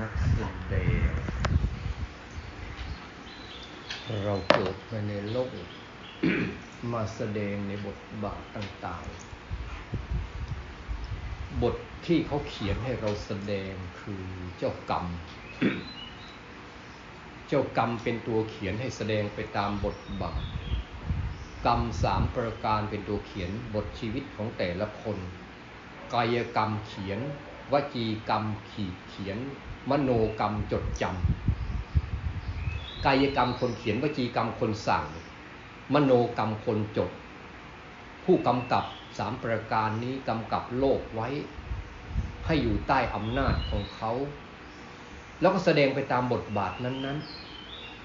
นักแสดงเราเกิดมาในโลก มาแสดงในบทบาทต่างๆ บทที่เขาเขียนให้เราแสดงคือเจ้ากรรม เจ้ากรรมเป็นตัวเขียนให้แสดงไปตามบทบาท กรรมสามประการเป็นตัวเขียนบทชีวิตของแต่ละคน กายกรรมเขียน วจีกรรมขีดเขียน มโนกรรมจดจำกายกรรมคนเขียนวจีกรรมคนสั่ง มโนกรรมคนจด ผู้กำกับสามประการนี้กำกับโลกไว้ ให้อยู่ใต้อำนาจของเขา แล้วก็แสดงไปตามบทบาทนั้น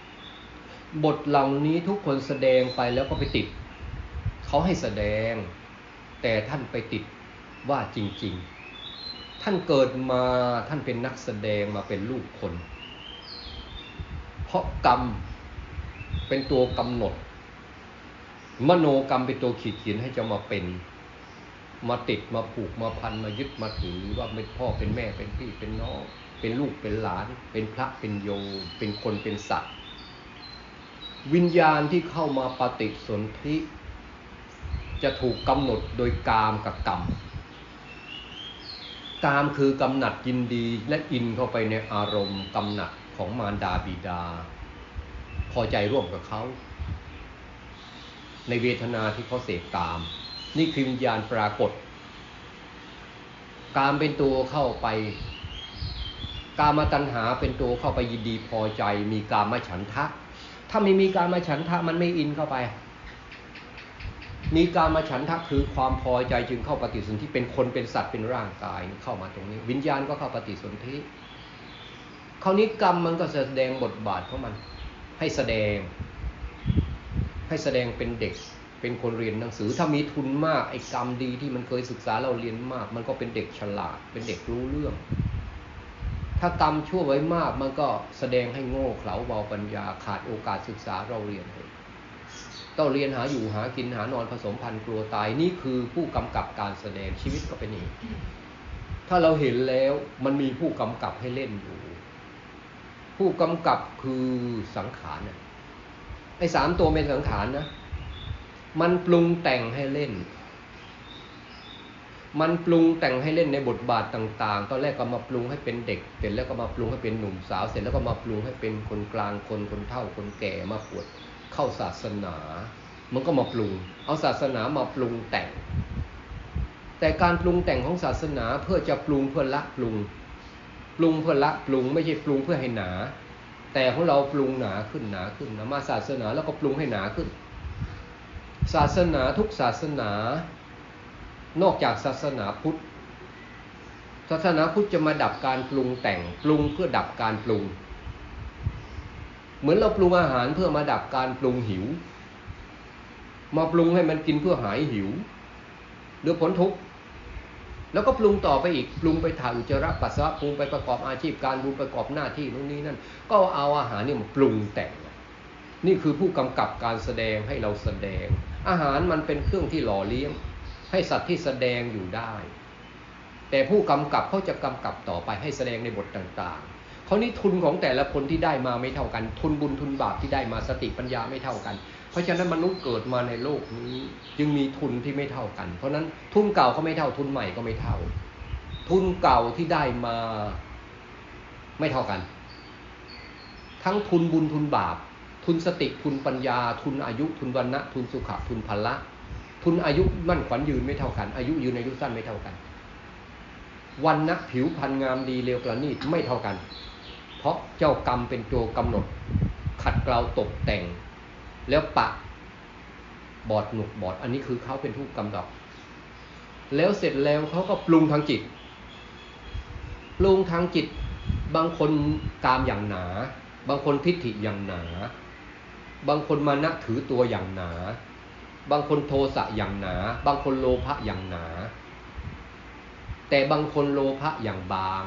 ๆ บทเหล่านี้ทุกคนแสดงไปแล้วก็ไปติด เขาให้แสดง แต่ท่านไปติดว่าจริง ๆ ท่านเกิดมาท่านเป็นนักแสดงมาเป็นลูกคน เพราะกรรมเป็นตัวกำหนด มโนกรรมเป็นตัวขีดเขียนให้จะมาเป็น มาติดมาผูกมาพันมายึดมาถือว่าเป็นพ่อเป็นแม่เป็นพี่เป็นน้องเป็นลูกเป็นหลาน เป็นพระเป็นโยมเป็นคนเป็นสัตว์ วิญญาณที่เข้ามาปฏิสนธิจะถูกกำหนดโดยกามกับกรรม กามคือกำหนัดยินดีและอินเข้าไปในอารมณ์กำหนัดของมารดาบิดา พอใจร่วมกับเขา ในเวทนาที่เขาเสพกาม นี่คือวิญญาณปรากฏ กามเป็นตัวเข้าไป กามตัณหาเป็นตัวเข้าไปยินดีพอใจ มีกามฉันทะ ถ้าไม่มีกามฉันทะมันไม่อินเข้าไป มีการมาฉันทะคือความพอใจจึงเข้าปฏิสนธิเป็นคนเป็นสัตว์เป็นร่างกายเข้ามาตรงนี้ วิญญาณก็เข้าปฏิสนธิคราวนี้กรรมมันก็แสดงบทบาทของมัน ให้แสดง ให้แสดงเป็นเด็ก เป็นคนเรียนหนังสือ ถ้ามีทุนมากไอ้กรรมดีที่มันเคยศึกษาเราเรียนมาก มันก็เป็นเด็กฉลาด เป็นเด็กรู้เรื่อง ถ้ากรรมชั่วไว้มากมันก็แสดงให้โง่เขลาเบาปัญญาขาดโอกาสศึกษาเราเรียนเลย ต้องเรียนหาอยู่หากินหานอนผสมพันธุ์กลัวตายนี่คือผู้กำกับการแสดงชีวิตก็เป็นอย่างถ้าเราเห็นแล้วมันมีผู้กำกับให้เล่นอยู่ ผู้กำกับคือสังขารน่ะไอ้สามตัวเป็นสังขารนะ มันปรุงแต่งให้เล่น มันปรุงแต่งให้เล่นในบทบาทต่าง ๆ ตอนแรกก็มาปรุงให้เป็นเด็ก เสร็จแล้วก็มาปรุงให้เป็นหนุ่มสาว เสร็จแล้วก็มาปรุงให้เป็นคนกลางคนคนเฒ่าคนแก่มาปวด เข้าศาสนา มันก็มาปรุง เอาศาสนามาปรุงแต่ง แต่การปรุงแต่งของศาสนาเพื่อจะปรุงเพื่อละปรุง ปรุงเพื่อละปรุง ไม่ใช่ปรุงเพื่อให้หนา แต่ของเราปรุงหนาขึ้นหนาขึ้นนะมาศาสนาแล้วก็ปรุงให้หนาขึ้น ศาสนาทุกศาสนา นอกจากศาสนาพุทธศาสนาพุทธจะมาดับการปรุงแต่ง ปรุงเพื่อดับการปรุง เหมือนเราปรุงอาหารเพื่อมาดับการปรุงหิว มาปรุงให้มันกินเพื่อหายหิว หรือพ้นทุกข์แล้วก็ปรุงต่อไปอีกปรุงไปถ่ายอุจจาระปัสสาวะปรุงไปประกอบอาชีพการบุญประกอบหน้าที่นู่นนี่นั่น ก็เอาอาหารนี่มาปรุงแต่ง นี่คือผู้กำกับการแสดงให้เราแสดง อาหารมันเป็นเครื่องที่หล่อเลี้ยง ให้สัตว์ที่แสดงอยู่ได้ แต่ผู้กำกับเขาจะกำกับต่อไปให้แสดงในบทต่าง ราะนี้ทุนของแต่ละคนที่ได้มาไม่เท่ากัน ทุนบุญทุนบาปที่ได้มาสติปัญญาไม่เท่ากัน เพราะฉะนั้นมนุษย์เกิดมาในโลกนี้จึงมีทุนที่ไม่เท่ากัน เพราะนั้นทุนเก่าก็ไม่เท่าทุนใหม่ก็ไม่เท่า ทุนเก่าที่ได้มาไม่เท่ากัน ทั้งทุนบุญทุนบาป ทุนสติทุนปัญญา ทุนอายุทุนวันนะทุนสุขะทุนพละทุนอายุมั่นขวัญยืนไม่เท่ากัน อายุยืนอายุสั้นไม่เท่ากันวันนะผิวพรรณงามดีเร็วประณีตไม่เท่ากัน เพราะเจ้ากรรมเป็นตัวกำหนด ขัดเกลาตกแต่ง แล้วปะบอดหนุกบอด อันนี้คือเขาเป็นผู้กำหนดแล้วเสร็จแล้วเขาก็ปรุงทางจิต ปรุงทางจิต บางคนกามอย่างหนา บางคนทิฏฐิอย่างหนา บางคนมานะถือตัวอย่างหนา บางคนโทสะอย่างหนา บางคนโลภะอย่างหนา แต่บางคนโลภะอย่างบาง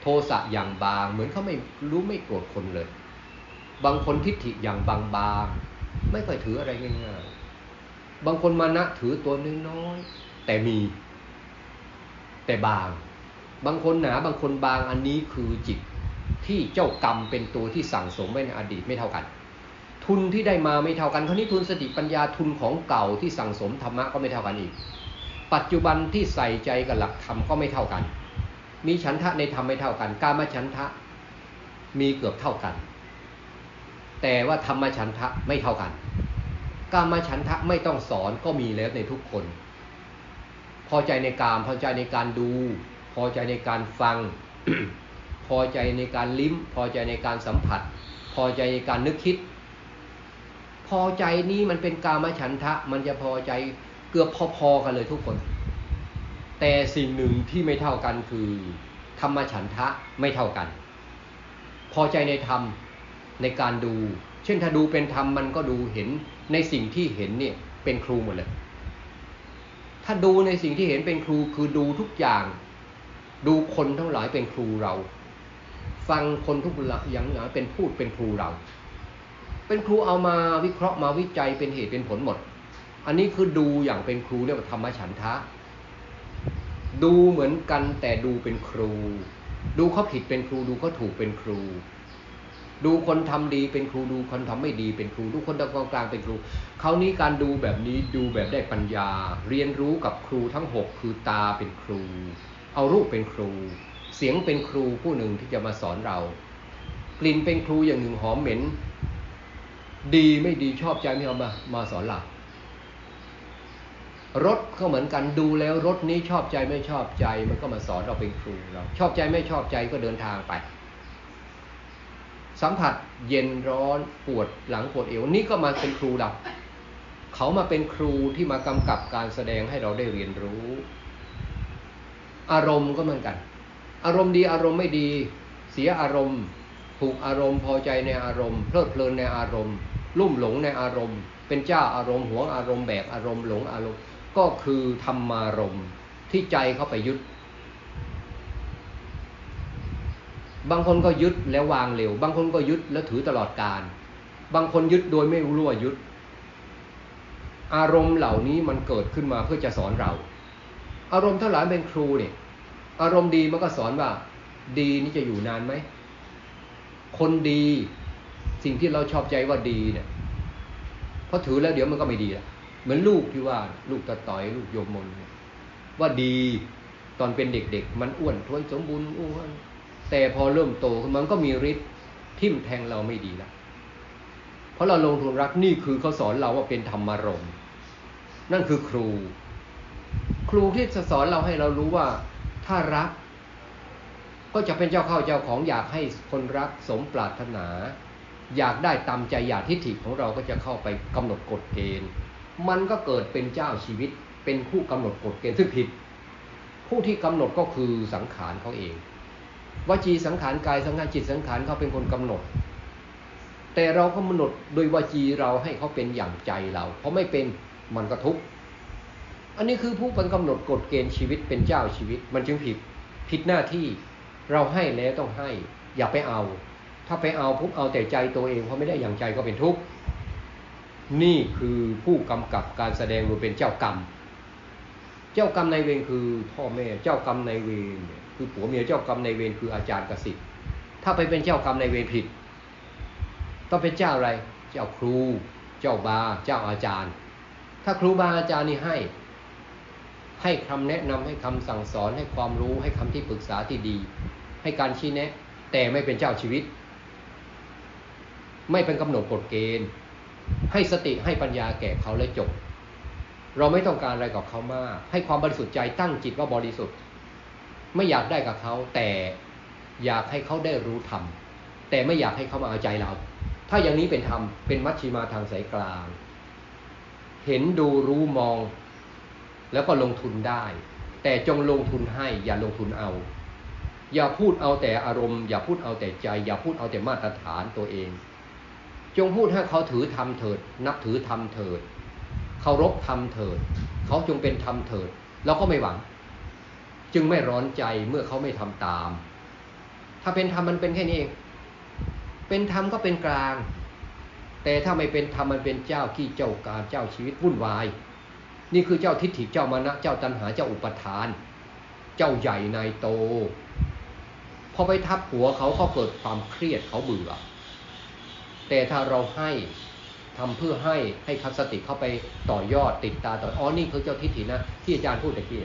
โทสะอย่างบาง เหมือนเขาไม่รู้ไม่โกรธคนเลย บางคนทิฏฐิอย่างบางบางไม่ค่อยถืออะไรง่ายๆบางคนมานะถือตัวน้อยๆแต่มี แต่บาง บางคนหนาบางคนบางอันนี้คือจิตที่เจ้ากรรมเป็นตัวที่สั่งสมไว้ในอดีตไม่เท่ากัน ทุนที่ได้มาไม่เท่ากันคราวนี้ทุนสติปัญญาทุนของเก่าที่สั่งสมธรรมะก็ไม่เท่ากันอีก ปัจจุบันที่ใส่ใจกับหลักธรรมก็ไม่เท่ากัน มีฉันทะในธรรมไม่เท่ากัน การมาฉันทะมีเกือบเท่ากัน แต่ว่าธรรมฉันทะไม่เท่ากัน การมาฉันทะไม่ต้องสอนก็มีแล้วในทุกคน พอใจในการพอใจในการดู พอใจในการฟัง พอใจในการลิ้ม พอใจในการสัมผัส พอใจในการนึกคิด พอใจนี้มันเป็นกามฉันทะ มันจะพอใจเกือบพอๆกันเลยทุกคน แต่สิ่งหนึ่งที่ไม่เท่ากันคือธรรมฉันทะไม่เท่ากัน พอใจในธรรมในการดู เช่นถ้าดูเป็นธรรมมันก็ดูเห็นในสิ่งที่เห็นเนี่ยเป็นครูหมดเลย ถ้าดูในสิ่งที่เห็นเป็นครูคือดูทุกอย่าง ดูคนทั้งหลายเป็นครูเรา ฟังคนทุกอย่างหลายเป็นพูดเป็นครูเรา เป็นครูเอามาวิเคราะห์มาวิจัยเป็นเหตุเป็นผลหมด อันนี้คือดูอย่างเป็นครูเรียกว่าธรรมฉันทะ ดูเหมือนกันแต่ดูเป็นครู ดูเขาผิดเป็นครูดูเขาถูกเป็นครู ดูคนทำดีเป็นครูดูคนทำไม่ดีเป็นครู ดูคนตกองกลางเป็นครูคราวนี้การดูแบบนี้ดูแบบได้ปัญญา เรียนรู้กับครูทั้งหกคือตาเป็นครู เอารูปเป็นครู เสียงเป็นครูผู้หนึ่งที่จะมาสอนเรา กลิ่นเป็นครูอย่างหนึ่งหอมเหม็น ดีไม่ดีชอบใจไม่เอามามาสอนเรา รถก็เหมือนกันดูแล้วรถนี้ชอบใจไม่ชอบใจ มันก็มาสอนเราเป็นครูเราชอบใจไม่ชอบใจก็เดินทางไป สัมผัสเย็นร้อนปวดหลังปวดเอวนี่ก็มาเป็นครูเราเขามาเป็นครูที่มากำกับการแสดงให้เราได้เรียนรู้ อารมณ์ก็เหมือนกัน อารมณ์ดีอารมณ์ไม่ดี เสียอารมณ์ถูกอารมณ์พอใจในอารมณ์เพลิดเพลินในอารมณ์ ลุ่มหลงในอารมณ์ เป็นเจ้าอารมณ์หวงอารมณ์แบกอารมณ์หลงอารมณ์ ก็คือธรรมารมณ์ที่ใจเข้าไปยึด บางคนก็ยึดแล้ววางเร็ว บางคนก็ยึดแล้วถือตลอดการ บางคนยึดโดยไม่รู้ว่ายึด อารมณ์เหล่านี้มันเกิดขึ้นมาเพื่อจะสอนเรา อารมณ์ทั้งหลายเป็นครูเนี่ย อารมณ์ดีมันก็สอนว่า ดีนี่จะอยู่นานไหม คนดี สิ่งที่เราชอบใจว่าดีเนี่ยพอถือแล้วเดี๋ยวมันก็ไม่ดีละ เหมือนลูกที่ว่าลูกตะต่อยลูกโยมมนว่าดีตอนเป็นเด็กๆ มันอ้วนท้วนสมบูรณ์อ้วนแต่พอเริ่มโตมันก็มีฤทธิ์ทิ่มแทงเราไม่ดีล้วเพราะเราลงทุนรักนี่คือเขาสอนเราว่าเป็นธรรมารมนั่นคือครู ครูที่จะสอนเราให้เรารู้ว่าถ้ารัก ก็จะเป็นเจ้าเข้าเจ้าของอยากให้คนรักสมปรารถนา อยากได้ตามใจอยากทิฏฐิของเราก็จะเข้าไปกำหนดกฎเกณฑ์ มันก็เกิดเป็นเจ้าชีวิต เป็นผู้กำหนดกฎเกณฑ์ซึ่งผิด ผู้ที่กำหนดก็คือสังขารเขาเองวจีสังขารกายสังขารจิตสังขารเขาเป็นคนกำหนด แต่เราก็กำหนดโดยวจีเราให้เขาเป็นอย่างใจเรา เพราะไม่เป็นมันก็ทุกข์อันนี้คือผู้เป็นกำหนดกฎเกณฑ์ชีวิตเป็นเจ้าชีวิต มันจึงผิดผิดหน้าที่เราให้แล้วต้องให้ อย่าไปเอา ถ้าไปเอาปุ๊บเอาแต่ใจตัวเองเพราะไม่ได้อย่างใจก็เป็นทุกข์ นี่คือผู้กำกับการแสดงโดยเป็นเจ้ากรรม เจ้ากรรมในเวรคือพ่อแม่ เจ้ากรรมในเวรคือผัวเมียเจ้ากรรมในเวรคืออาจารย์กสิทธิ์ถ้าไปเป็นเจ้ากรรมในเวรผิด ต้องเป็นเจ้าอะไร เจ้าครู เจ้าบา เจ้าอาจารย์ ถ้าครูบาอาจารย์นี่ให้ ให้คำแนะนำให้คำสั่งสอนให้ความรู้ให้คำที่ปรึกษาที่ดี ให้การชี้แนะ แต่ไม่เป็นเจ้าชีวิต ไม่เป็นกำหนดกฎเกณฑ์ ให้สติให้ปัญญาแก่เขาและจบ เราไม่ต้องการอะไรกับเขามาก ให้ความบริสุทธิ์ใจตั้งจิตว่าบริสุทธิ์ ไม่อยากได้กับเขา แต่อยากให้เขาได้รู้ธรรมแต่ไม่อยากให้เขามาเอาใจเรา ถ้าอย่างนี้เป็นธรรมเป็นมัชชิมาทางสายกลาง เห็นดูรู้มอง แล้วก็ลงทุนได้ แต่จงลงทุนให้อย่าลงทุนเอา อย่าพูดเอาแต่อารมณ์ อย่าพูดเอาแต่ใจ อย่าพูดเอาแต่มาตรฐานตัวเอง จงพูดให้เขาถือธรรมเถิด นับถือธรรมเถิดเคารพธรรมเถิด เขาจงเป็นธรรมเถิดแล้วก็ไม่หวัง จึงไม่ร้อนใจเมื่อเขาไม่ทำตาม ถ้าเป็นธรรมมันเป็นแค่นี้เอง เป็นธรรมก็เป็นกลาง แต่ถ้าไม่เป็นธรรมมันเป็นเจ้าขี้เจ้าการเจ้าชีวิตวุ่นวาย นี่คือเจ้าทิฏฐิเจ้ามานะเจ้าตัณหาเจ้าอุปทาน เจ้าใหญ่นายโต พอไปทับหัวเขาเขาเกิดความเครียดเขาเบื่อ แต่ถ้าเราให้ทำเพื่อให้ให้คัสติเข้าไปต่อยอดติดตาต่ออ๋อนี่คือเจ้าทิฏฐินะ ที่อาจารย์พูดตะกี้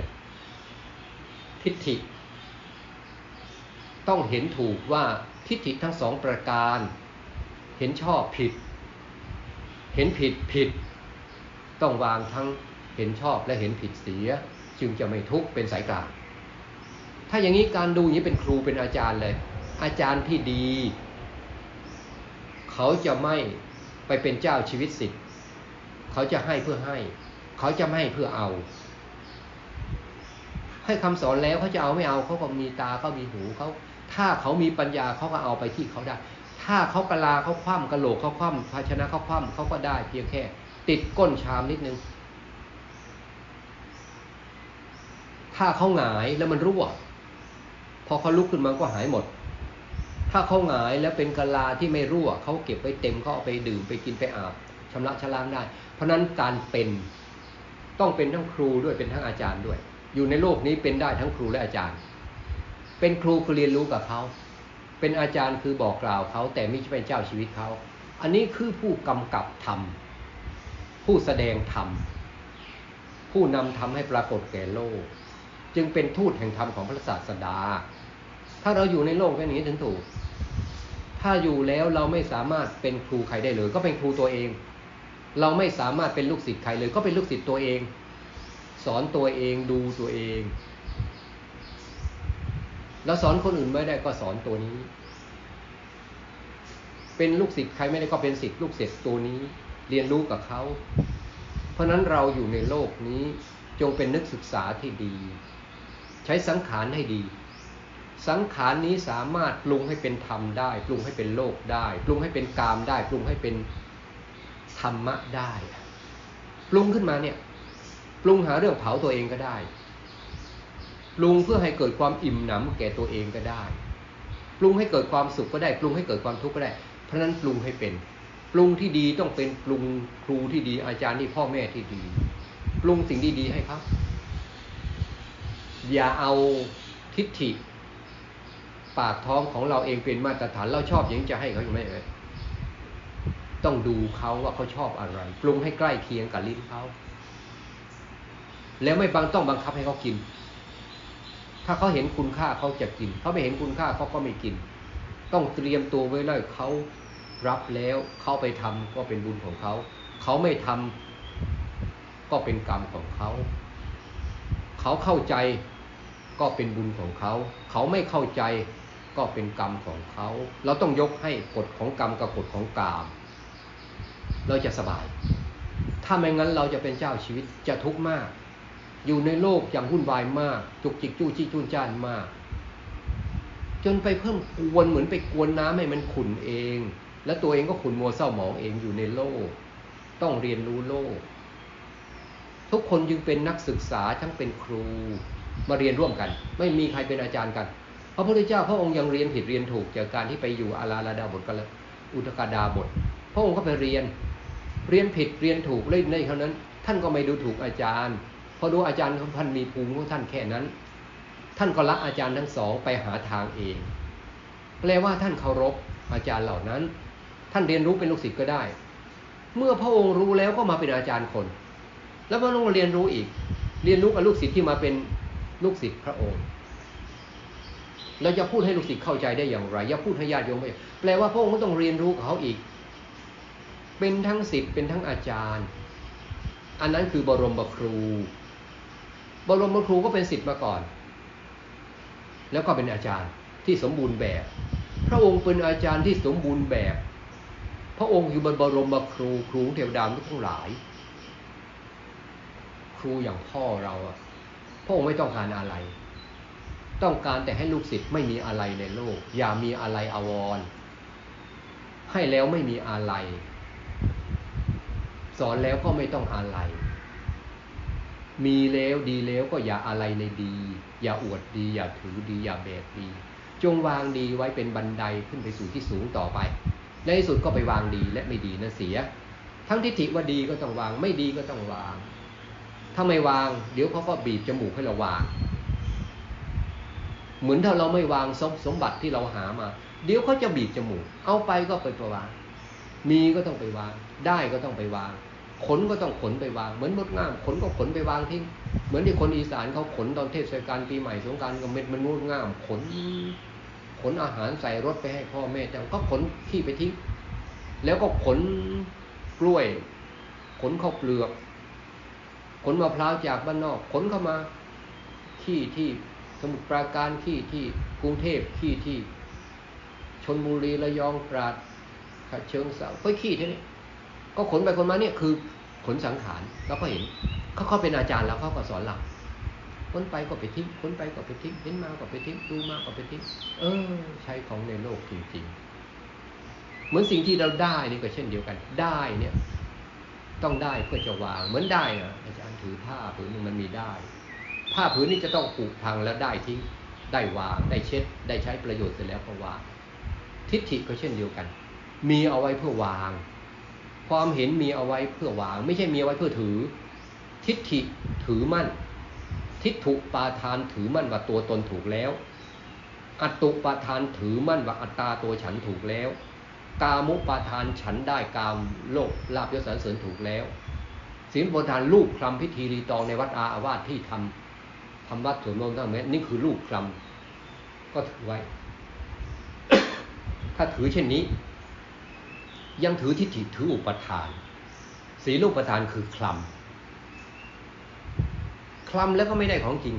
ทิฏฐิ ต้องเห็นถูกว่าทิฏฐิทั้งสองประการ เห็นชอบผิด เห็นผิดผิด ต้องวางทั้งเห็นชอบและเห็นผิดเสีย จึงจะไม่ทุกข์เป็นสายกลางถ้าอย่างนี้การดูอย่างนี้เป็นครูเป็นอาจารย์เลย อาจารย์ที่ดี เขาจะไม่ไปเป็นเจ้าชีวิตสิทธิ์เขาจะให้เพื่อให้ เขาจะไม่ให้เพื่อเอา ให้คำสอนแล้วเขาจะเอาไม่เอาเขาก็มีตาเขามีหูเขาถ้าเขามีปัญญาเขาก็เอาไปที่เขาได้ ถ้าเขากะลาเขาคว่ำกระโหลกเขาคว่ำภาชนะเขาคว่ำเขาก็ได้เพียงแค่ ติดก้นชามนิดนึง ถ้าเขาหงายแล้วมันรั่วพอเขาลุกขึ้นมาก็หายหมด ถ้าเขาหงายแล้วเป็นกะลาที่ไม่รั่วเขาเก็บไว้เต็มเขาเอาไปดื่มไปกินไปอาบชำระชะล้างได้ เพราะนั้นการเป็นต้องเป็นทั้งครูด้วยเป็นทั้งอาจารย์ด้วย อยู่ในโลกนี้เป็นได้ทั้งครูและอาจารย์ เป็นครูคือเรียนรู้กับเขาเป็นอาจารย์คือบอกกล่าวเขาแต่ไม่ใช่เป็นเจ้าชีวิตเขา อันนี้คือผู้กำกับธรรม ผู้แสดงธรรม ผู้นำธรรมให้ปรากฏแก่โลก จึงเป็นทูตแห่งธรรมของพระศาสดา ถ้าเราอยู่ในโลกแค่นี้ถึงถูก ถ้าอยู่แล้วเราไม่สามารถเป็นครูใครได้เลย ก็เป็นครูตัวเอง เราไม่สามารถเป็นลูกศิษย์ใครเลย ก็เป็นลูกศิษย์ตัวเอง สอนตัวเองดูตัวเองเราสอนคนอื่นไม่ได้ก็สอนตัวนี้ เป็นลูกศิษย์ใครไม่ได้ก็เป็นศิษย์ลูกศิษย์ตัวนี้ เรียนรู้กับเขา เพราะนั้นเราอยู่ในโลกนี้จงเป็นนักศึกษาที่ดี ใช้สังขารให้ดี สังขารนี้สามารถปรุงให้เป็นธรรมได้ ปรุงให้เป็นโลกได้ ปรุงให้เป็นกามได้ ปรุงให้เป็นธรรมะได้ ปรุงขึ้นมาเนี่ย ปรุงหาเรื่องเผาตัวเองก็ได้ ปรุงเพื่อให้เกิดความอิ่มหนำแก่ตัวเองก็ได้ ปรุงให้เกิดความสุขก็ได้ ปรุงให้เกิดความทุกข์ก็ได้ เพราะนั้นปรุงให้เป็น ปรุงที่ดีต้องเป็นปรุงครูที่ดีอาจารย์ที่พ่อแม่ที่ดี ปรุงสิ่งดีๆให้ครับอย่าเอาทิฏฐิ ปากท้องของเราเองเป็นมาตรฐาน เราชอบอย่างจะให้เขาอยู่ไหมเอ่ยต้องดูเขาว่าเขาชอบอะไรปรุงให้ใกล้เคียงกับลิ้นเขาแล้วไม่บังต้องบังคับให้เขากิน ถ้าเขาเห็นคุณค่าเขาจะกิน เขาไม่เห็นคุณค่าเขาก็ไม่กิน ต้องเตรียมตัวไว้เลยเขารับแล้วเขาไปทำก็เป็นบุญของเขาเขาไม่ทำก็เป็นกรรมของเขา เขาเข้าใจ ก็เป็นบุญของเขา เขาไม่เข้าใจก็เป็นกรรมของเขา เราต้องยกให้กฎของกรรมกับกฎของกามเราจะสบาย ถ้าไม่งั้นเราจะเป็นเจ้าชีวิตจะทุกข์มาก อยู่ในโลกอย่างวุ่นวายมาก จุกจิกจู้จี้จุนจ้านมาก จนไปเพิ่มกวนเหมือนไปกวนน้ำให้มันขุ่นเอง แล้วตัวเองก็ขุ่นมัวเศร้าหมองเองอยู่ในโลก ต้องเรียนรู้โลก ทุกคนจึงเป็นนักศึกษาทั้งเป็นครู มาเรียนร่วมกัน ไม่มีใครเป็นอาจารย์กัน พระพุทธเจ้าพระองค์ยังเรียนผิดเรียนถูกจากการที่ไปอยู่อาราลาดาบทกันล้วอุตกาดาบท พระองค์ก็ไปเรียน เรียนผิดเรียนถูกเล่นในเท่านั้น ท่านก็ไม่ดูถูกอาจารย์พอดูอาจารย์ของท่านมีภูมิของท่านแค่นั้น ท่านก็ละอาจารย์ทั้งสองไปหาทางเองแปลว่าท่านเคารพอาจารย์เหล่านั้น ท่านเรียนรู้เป็นลูกศิษย์ก็ได้ เมื่อพระองค์รู้แล้วก็มาเป็นอาจารย์คน แล้วก็ต้องเรียนรู้อีก เรียนรู้กับลูกศิษย์ที่มาเป็น ลูกศิษย์พระองค์เราจะพูดให้ลูกศิษย์เข้าใจได้อย่างไรอย่าพูดให้ญาติโยมไปแปลว่าพระองค์ก็ต้องเรียนรู้กับเขาอีก เป็นทั้งศิษย์เป็นทั้งอาจารย์ อันนั้นคือบรมบครู บรมบครูก็เป็นสิทธิ์มาก่อน แล้วก็เป็นอาจารย์ที่สมบูรณ์แบบ พระองค์เป็นอาจารย์ที่สมบูรณ์แบบ พระองค์อยู่บนบรมบครูครูเทวดาทุกทั้งหลาย ครูอย่างพ่อเราอะ ระองค์ไม่ต้องการอะไร ต้องการแต่ให้ลูกศิษย์ไม่มีอะไรในโลก อย่ามีอะไรอววร ให้แล้วไม่มีอะไร สอนแล้วก็ไม่ต้องอะไร มีแล้วดีแล้วก็อย่าอะไรในดี อย่าอวดดี อย่าถือดี อย่าแบกดี จงวางดีไว้เป็นบันไดขึ้นไปสู่ที่สูงต่อไป ในที่สุดก็ไปวางดีและไม่ดีนะเสีย ทั้งทิฏฐิว่าดีก็ต้องวางไม่ดีก็ต้องวาง ถ้าไม่วาง เดี๋ยวเขาก็บีบจมูกให้เราวาง เหมือนถ้าเราไม่วางสมสมบัติที่เราหามา เดี๋ยวเขาจะบีบจมูก เอาไปก็ไปประวาง มีก็ต้องไปวาง ได้ก็ต้องไปวาง ขนก็ต้องขนไปวาง เหมือนมดงามขนก็ขนไปวางทิ้ง เหมือนที่คนอีสานเขาขนตอนเทศกาลปีใหม่สงการก็เม็ดมันงดงาม ขน ขนอาหารใส่รถไปให้พ่อแม่แต่ก็ขนขี้ไปทิ้ง แล้วก็ขนกล้วย ขนข้าวเปลือก ขนมะพร้าวจากบ้านนอก ขนเข้ามา ขี้ที่สมุทรปราการขี้ที่กรุงเทพขี้ที่ชนบุรีระยองตราดเชิงเสาไปขี้ที่นี่ก็ขนไปคนมาเนี่ยคือขนสังขารแล้วก็เห็นเขาเขาเป็นอาจารย์แล้วเขาก็สอนเราขนไปก็ไปทิ้งขนไปก็ไปทิ้งเห็นมาก็ไปทิ้งดูมาก็ไปทิ้งเออ ใช้ของในโลกจริงๆ เหมือนสิ่งที่เราได้นี่ก็เช่นเดียวกัน ได้เนี่ย ต้องได้เพื่อจะวาง เหมือนได้นะอาจารย์ถือผ้าผืนนึงมันมีได้ ผ้าผืนนี้จะต้องผูกพังแล้วได้ทิ้งได้วาง ได้เช็ด ได้ใช้ประโยชน์เสร็จแล้วก็วาง ทิฏฐิก็เช่นเดียวกัน มีเอาไว้เพื่อวาง ความเห็นมีเอาไว้เพื่อวาง ไม่ใช่มีเอาไว้เพื่อถือ ทิฏฐิถือมั่น ทิฏฐุปาทานถือมั่นว่าตัวตนถูกแล้ว อัตตุปาทานถือมั่นว่าอัตตาตัวฉันถูกแล้ว กามุปาทานฉันได้กามโลกลาบยศสรรเสริญถูกแล้วศีลบนทานลูกคลำพิธีรีตองในวัดอาอาวาสที่ทำทำวัดสวดมนต์ตั้งแม้นี่คือลูกคลำก็ถือไว้ ถ้าถือเช่นนี้ ยังถือทิฏฐิถืออุปทานสีลูกประทานคือคลำคลำแล้วก็ไม่ได้ของจริง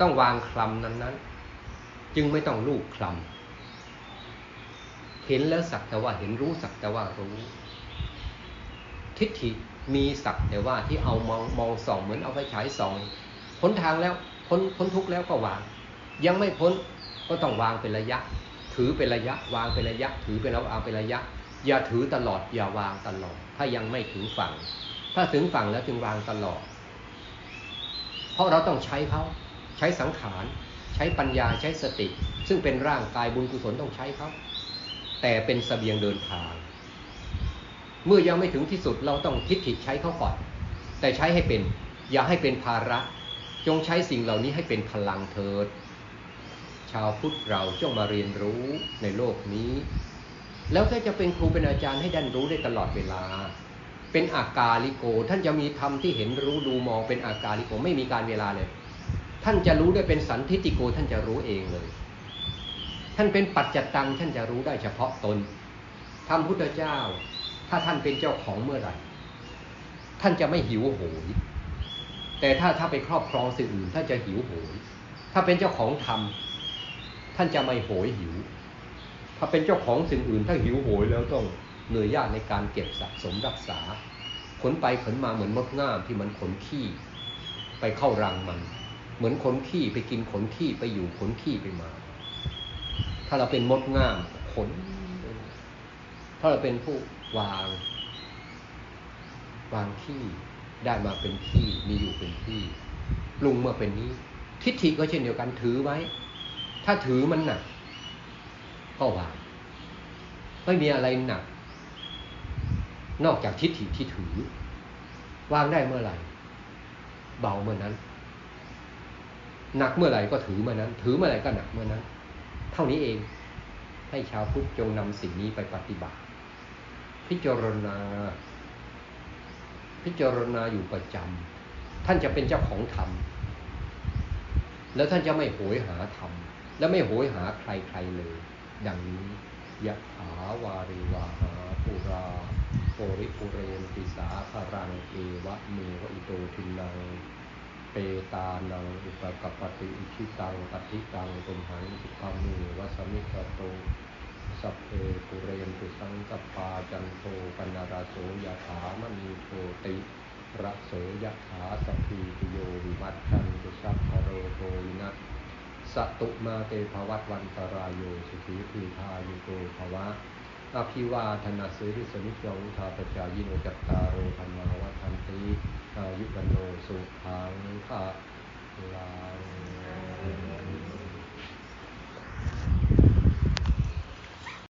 ต้องวางคลำนั้นนั้นจึงไม่ต้องลูกคลำ เห็นแล้วสักแต่ว่าเห็นรู้สักแต่ว่ารู้ ทิฏฐิมีสักแต่ว่าที่เอามองมองส่องเหมือนเอาไฟฉายส่องพ้นทางแล้วพ้นพ้นทุกข์แล้วก็วาง ยังไม่พ้นก็ต้องวางเป็นระยะ ถือเป็นระยะ วางเป็นระยะ ถือเป็นแล้ววางเป็นระยะ อย่าถือตลอดอย่าวางตลอด ถ้ายังไม่ถึงฝั่ง ถ้าถึงฝั่งแล้วจึงวางตลอด เพราะเราต้องใช้เขาใช้สังขาร ใช้ปัญญาใช้สติ ซึ่งเป็นร่างกายบุญกุศลต้องใช้เขา แต่เป็นสเสบียงเดินทาง เมื่อยังไม่ถึงที่สุดเราต้องทิฏฐิใช้เขาก่อน แต่ใช้ให้เป็น อย่าให้เป็นภาระ จงใช้สิ่งเหล่านี้ให้เป็นพลังเถิด ชาวพุทธเราจงมาเรียนรู้ในโลกนี้ แล้วถ้าจะเป็นครูเป็นอาจารย์ให้ดันรู้ได้ตลอดเวลา เป็นอากาลิโก ท่านจะมีธรรมที่เห็นรู้ดูมองเป็นอากาลิโกไม่มีการเวลาเลย ท่านจะรู้ได้เป็นสันทิติโกท่านจะรู้เองเลย ท่านเป็นปัจจตังท่านจะรู้ได้เฉพาะตนธรรมพุทธเจ้า ถ้าท่านเป็นเจ้าของเมื่อไหร่ ท่านจะไม่หิวโหย แต่ถ้าถ้าไปครอบครองสิ่งอื่นท่านจะหิวโหย ถ้าเป็นเจ้าของธรรมท่านจะไม่โหยหิว ถ้าเป็นเจ้าของสิ่งอื่นถ้าหิวโหยแล้วต้องเหนื่อยยากในการเก็บสะสมรักษา ขนไปขนมาเหมือนมดง่ามที่มันขนขี้ ไปเข้ารังมัน เหมือนขนขี้ไปกินขนขี้ไปอยู่ขนขี้ไปมา ถ้าเราเป็นมดง่ามขนถ้าเราเป็นผู้วาง วางขี้ได้มาเป็นที่มีอยู่เป็นที่ปรุงเมื่อเป็นนี้ ทิฏฐิก็เช่นเดียวกันถือไว้ ถ้าถือมันหนักก็วาง ไม่มีอะไรหนัก นอกจากทิฏฐิที่ถือ วางได้เมื่อไหร่ เบาเมื่อนั้น หนักเมื่อไหร่ก็ถือเมื่อนั้น ถือเมื่อไหร่ก็หนักเมื่อนั้น เท่านี้เอง ให้ชาวพุทธจงนำสิ่งนี้ไปปฏิบัติ พิจารณา พิจารณาอยู่ประจำท่านจะเป็นเจ้าของธรรม แล้วท่านจะไม่โหยหาธรรม และไม่โหยหาใครๆเลย ดังนี้ยะถาวาริวาหาปุราโปริปุเรนติสาคารังเอวะเมวะอิโตทินัง เปตานังอุปกปติอิชิตังปฏิตังตุมหังสุภามีวัสมิกโตสัพเพปุเรนตุสังกปาจันโทปนาราโสยถามณีโชติระโสยถาสัพพีติโยวิวัตชันตุสัพพโรโกวินัสสตุมาเตภวัตวันตรายโยสุขีพีทายุโกภวะ อภิวาธนาสิริสนิจงทาปจายิโนจัตตาโรธรรมาวัฏันติอายุวันโนสุขังภะลัง